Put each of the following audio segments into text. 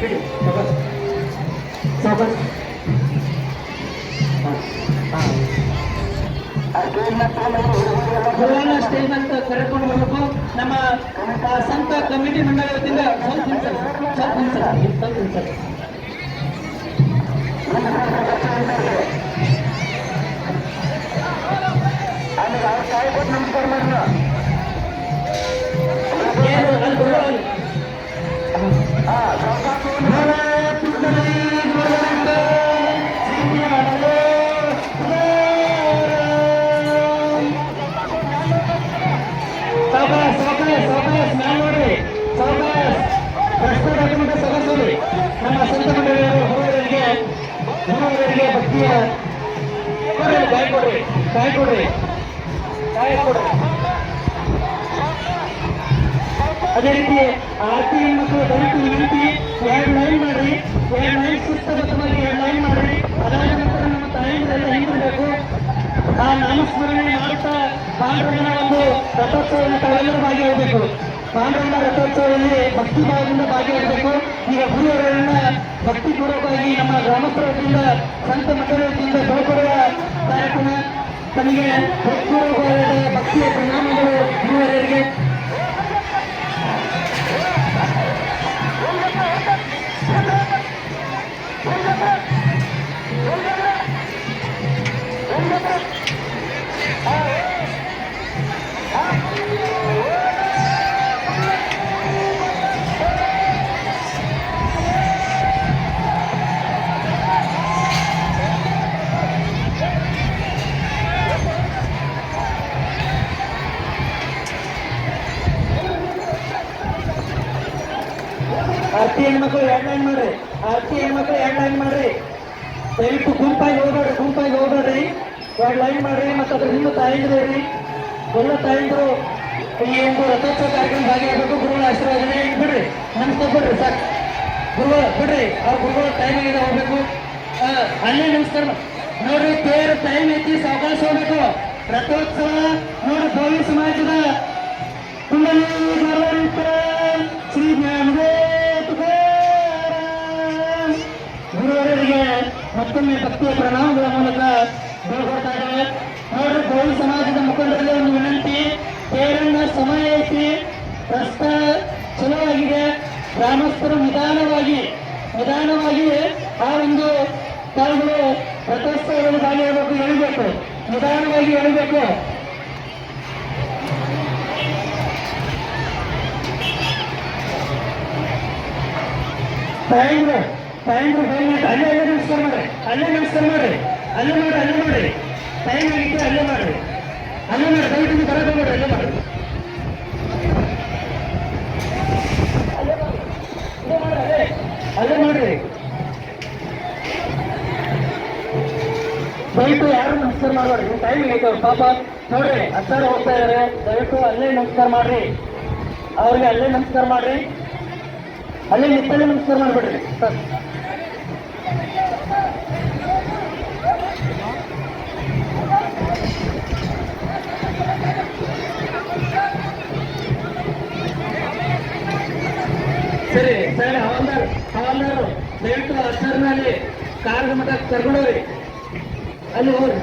ಬಿಡಿ ಗುರುವಾರ ಸ್ಟೇಜ್ ಅಂತ ಕರೆಕೊಂಡು ಬರಬೇಕು ನಮ್ಮ ಸಂತ ಕಮಿಟಿ ಮಂಡಳಿ ವತಿಯಿಂದ ಸ್ವಲ್ಪ ಸ್ವಲ್ಪ ನಿಮಿಷ ಸ್ವಲ್ಪ ಕಾಯಿ ಕೊಡ್ರಿ. ಕಾಯಿ ಕೊಡ್ರಿ. ಅದೇ ರೀತಿ ಆರ್ತಿ ಮಕ್ಕಳು ದಯವಿಟ್ಟು ವಿನಂತಿ ಎರಡು ಲೈನ್ ಮಾಡಿ ಎರಡು ಲೈನ್ ಸುತ್ತಬದ್ಧವಾಗಿ ಎರಡು ಲೈನ್ ಮಾಡಿ ಅದಾದ ನಂತರ ನಮ್ಮ ತಾಯಿಗಳೆಲ್ಲ ಹಿಂದಿರಬೇಕು ಆ ನಾಮಸ್ಮರಣೆ ಮಾಡುತ್ತಾ ಪಾಂಡವನ ಒಂದು ರಥೋತ್ಸವವನ್ನು ತಾವೆಲ್ಲರೂ ಭಾಗಿಯಾಗಬೇಕು. ಪಾಂಡವನ ರಥೋತ್ಸವದಲ್ಲಿ ಭಕ್ತಿ ಭಾವದಿಂದ ಭಾಗಿಯಾಗಬೇಕು. ಈಗ ಗುರುವರನ್ನ ಭಕ್ತಿಪೂರ್ವಕವಾಗಿ ನಮ್ಮ ಗ್ರಾಮಸ್ಥರ ವತಿಯಿಂದ ಸಂತ ಮಠದ ವತಿಯಿಂದ ಕಾರ್ಯಕ್ರಮ ತಮಗೆ ಭಕ್ತಿಪೂರ್ವಕವಾದ ಭಕ್ತಿಯ ಪ್ರಣಾಮಗಳು Thank ಆರ್ತಿ ಎರಡು ಲೈನ್ ಮಾಡ್ರಿ, ಮತ್ತು ಅದ್ರ ನೀವು ತಾಯಂದ್ರು ಎಲ್ಲ ತಾಯಂದ್ರು, ಈ ಒಂದು ರಥೋತ್ಸವ ಕಾರ್ಯಕ್ರಮ ಭಾಗಿಯಾಗಬೇಕು. ಗುರುಗಳ ಆಶೀರ್ವಾದನೆ ಬಿಡ್ರಿ. ನಮಸ್ತೆ ಬಿಡ್ರಿ ಸಾಕು. ಗುರುಗಳು, ಬಿಡ್ರಿ. ಅವ್ರ ಗುರುಗಳ ಟೈಮ್ ಆಗಿದೆ ಹೋಗ್ಬೇಕು. ಅಲ್ಲೇ ನಮಸ್ಕಾರ ನೋಡ್ರಿ, ತೇರ ಟೈಮ್ ಐತಿ, ಸಾವಕಾಶ ಹೋಗ್ಬೇಕು. ರಥೋತ್ಸವ, ನೋಡ್ರಿ ಭವ್ಯ ಸಮಾಜದ ಶ್ರೀ. ಗುರುವರರಿಗೆ ಮತ್ತೊಮ್ಮೆ ಭಕ್ತಿಯ ಪ್ರಣಾಮಗಳ ಮೂಲಕ ನೋಡ್ರಿ ಗೌರಿ ಸಮಾಜದ ಮುಖಂಡರಲ್ಲಿ ಒಂದು ವಿನಂತಿ. ತೇರನ್ನ ಸಮಯ ಐತಿ ರಸ್ತ ಚಲೋ ಆಗಿದೆ ಗ್ರಾಮಸ್ಥರು ನಿಧಾನವಾಗಿ ನಿಧಾನವಾಗಿ ಆ ಒಂದು ತಾವುಗಳು ರಥೋತ್ಸವದಲ್ಲಿ ಭಾಗಿಯಾಗಬೇಕು ಎಳಿಬೇಕು. ನಿಧಾನವಾಗಿ ಎಳಿಬೇಕು. ತಾಯಂದ್ರು ತಾಯಂದ್ರು ಅಲ್ಲೇ ಅಲ್ಲೇ ನಮಸ್ಕಾರ ಮಾಡ್ರಿ, ಅಲ್ಲೇ ನಮಸ್ಕಾರ ಮಾಡ್ರಿ. ಅಲ್ಲೇ ಮಾಡಿ ಅಲ್ಲೇ ಮಾಡಿ. ಟೈಮ್ ಆಗಿತ್ತು, ಅಲ್ಲೇ ಮಾಡಿ. ಅಲ್ಲೇ ಮಾಡಿ, ದಯವಿಟ್ಟು ಬರೋದು ಮಾಡಿ. ಅಲ್ಲೇ ಮಾಡ್ರಿ ಅಲ್ಲೇ ಮಾಡ್ರಿ. ದಯವಿಟ್ಟು ಯಾರು ನಮಸ್ಕಾರ ಮಾಡಬೇಡ್ರಿ ನಿಮ್ಮ ಟೈಮ್ ಅವ್ರು, ಪಾಪ. ನೋಡ್ರಿ ಹತ್ತಾರು ಹೋಗ್ತಾ ಇದಾರೆ. ದಯವಿಟ್ಟು ಅಲ್ಲೇ ನಮಸ್ಕಾರ ಮಾಡ್ರಿ. ಅವ್ರಿಗೆ ಅಲ್ಲೇ ನಮಸ್ಕಾರ ಮಾಡ್ರಿ. ಅಲ್ಲೇ ನಿಂತಲ್ಲೇ ನಮಸ್ಕಾರ ಮಾಡ್ಬಿಡ್ರಿ. ಸರ್. ಸರಿ ಸರಿ ಹವಾಲ್ದಾರ್ ಹವಾಲ್ದಾರು ದಯವಿಟ್ಟು ಹತ್ತಾರನ ಅಲ್ಲಿ ಕಾರ್ಗ ಮಠ ಕರ್ಕೊಂಡೋಗ್ರಿ. ಅಲ್ಲಿ ಹೋಗ್ರಿ.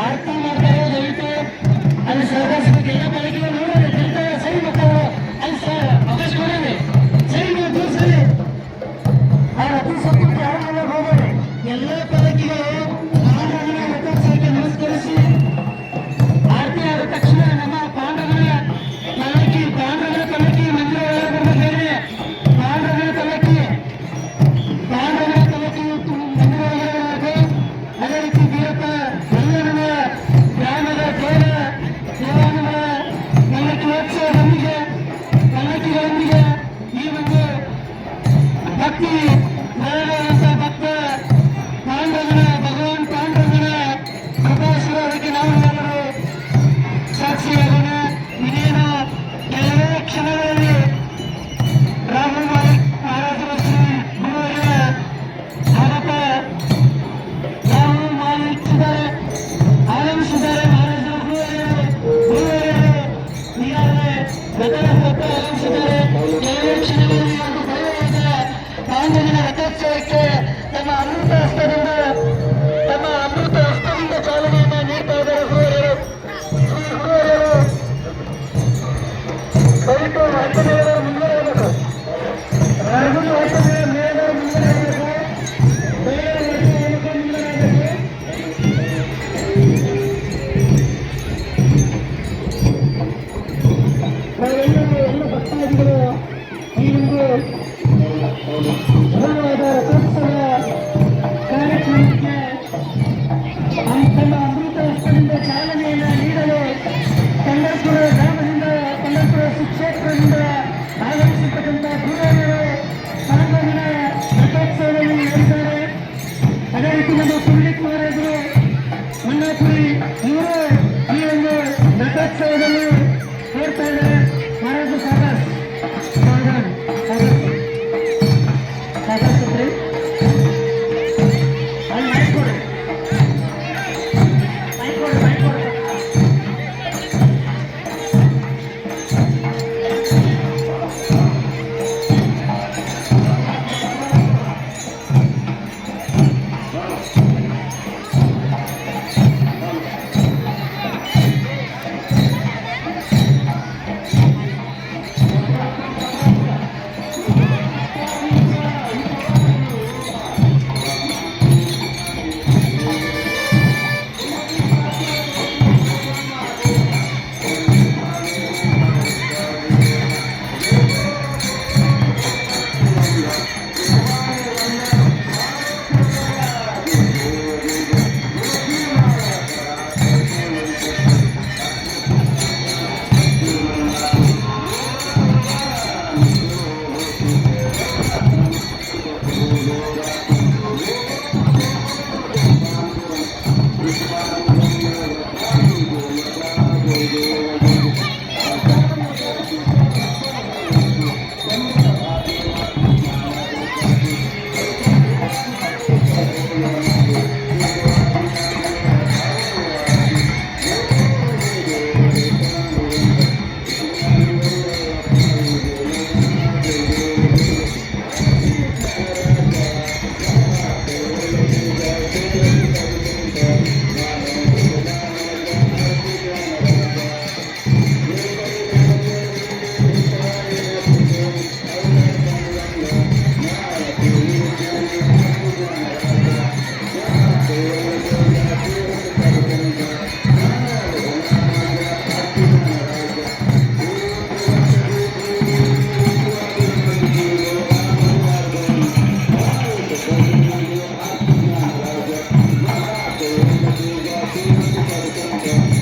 આરતીમાં કરો જોઈ તો અને સર્વ ಎಲ್ಲ ಭಕ್ತಾದಿಗಳು ಈ ಒಂದು ರಥೋತ್ಸವ ಕಾರ್ಯಕ್ರಮಕ್ಕೆ ತಮ್ಮ ಅಮೃತ ಹಸ್ತದಿಂದ ಚಾಲನೆ thinking.